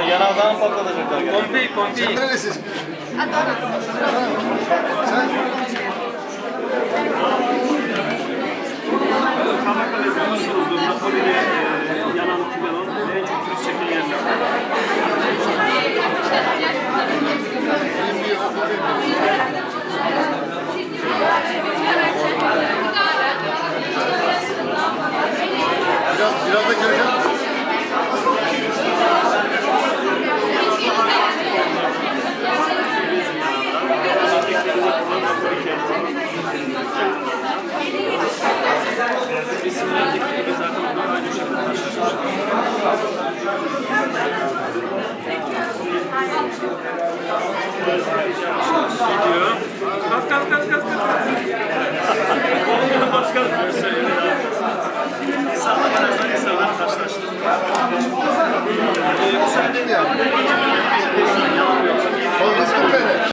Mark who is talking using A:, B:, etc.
A: Yanardağın patlatacaklar gene.
B: Pompei, Pompei.
C: Neresi?
B: Çanakkale biliyorsunuzdur. Napoli'de e, yanan Kubenon en çok turist çeken yerler.
C: Biraz, biraz da göreceğim.
B: Gidiyor. Kalk kalk kalk kalk. kalk. Başkan söyledi. İnsanlar en azından insanlar karşılaştı. Ee, müsaade